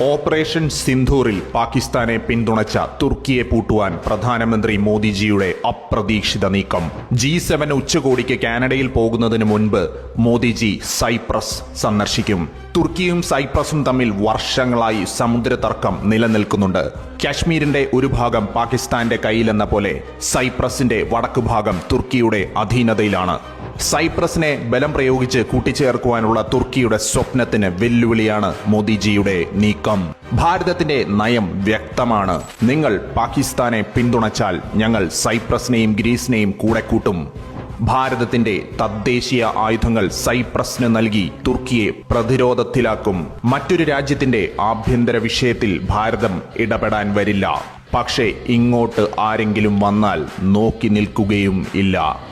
Operation സിന്ധൂറിൽ പാകിസ്ഥാനെ പിന്തുണച്ച തുർക്കിയെ പൂട്ടുവാൻ പ്രധാനമന്ത്രി മോദിജിയുടെ അപ്രതീക്ഷിത നീക്കം. ജി സെവൻ ഉച്ചകോടിക്ക് കാനഡയിൽ പോകുന്നതിന് മുൻപ് മോദിജി സൈപ്രസ് സന്ദർശിക്കും. തുർക്കിയും സൈപ്രസും തമ്മിൽ വർഷങ്ങളായി സമുദ്ര തർക്കം നിലനിൽക്കുന്നുണ്ട്. കാശ്മീരിന്റെ ഒരു ഭാഗം പാകിസ്ഥാന്റെ കയ്യിലെന്ന പോലെ സൈപ്രസിന്റെ വടക്കു ഭാഗം തുർക്കിയുടെ അധീനതയിലാണ്. സൈപ്രസിനെ ബലം പ്രയോഗിച്ച് കൂട്ടിച്ചേർക്കുവാനുള്ള തുർക്കിയുടെ സ്വപ്നത്തിന് വെല്ലുവിളിയാണ് മോദിജിയുടെ നീക്കം. ഭാരതത്തിന്റെ നയം വ്യക്തമാണ്. നിങ്ങൾ പാകിസ്ഥാനെ പിന്തുണച്ചാൽ ഞങ്ങൾ സൈപ്രസിനെയും ഗ്രീസിനെയും കൂടെ കൂട്ടും. ഭാരതത്തിന്റെ തദ്ദേശീയ ആയുധങ്ങൾ സൈപ്രസിന് നൽകി തുർക്കിയെ പ്രതിരോധത്തിലാക്കും. മറ്റൊരു രാജ്യത്തിന്റെ ആഭ്യന്തര വിഷയത്തിൽ ഭാരതം ഇടപെടാൻ വരില്ല. പക്ഷേ ഇങ്ങോട്ട് ആരെങ്കിലും വന്നാൽ നോക്കി നിൽക്കുകയും ഇല്ല.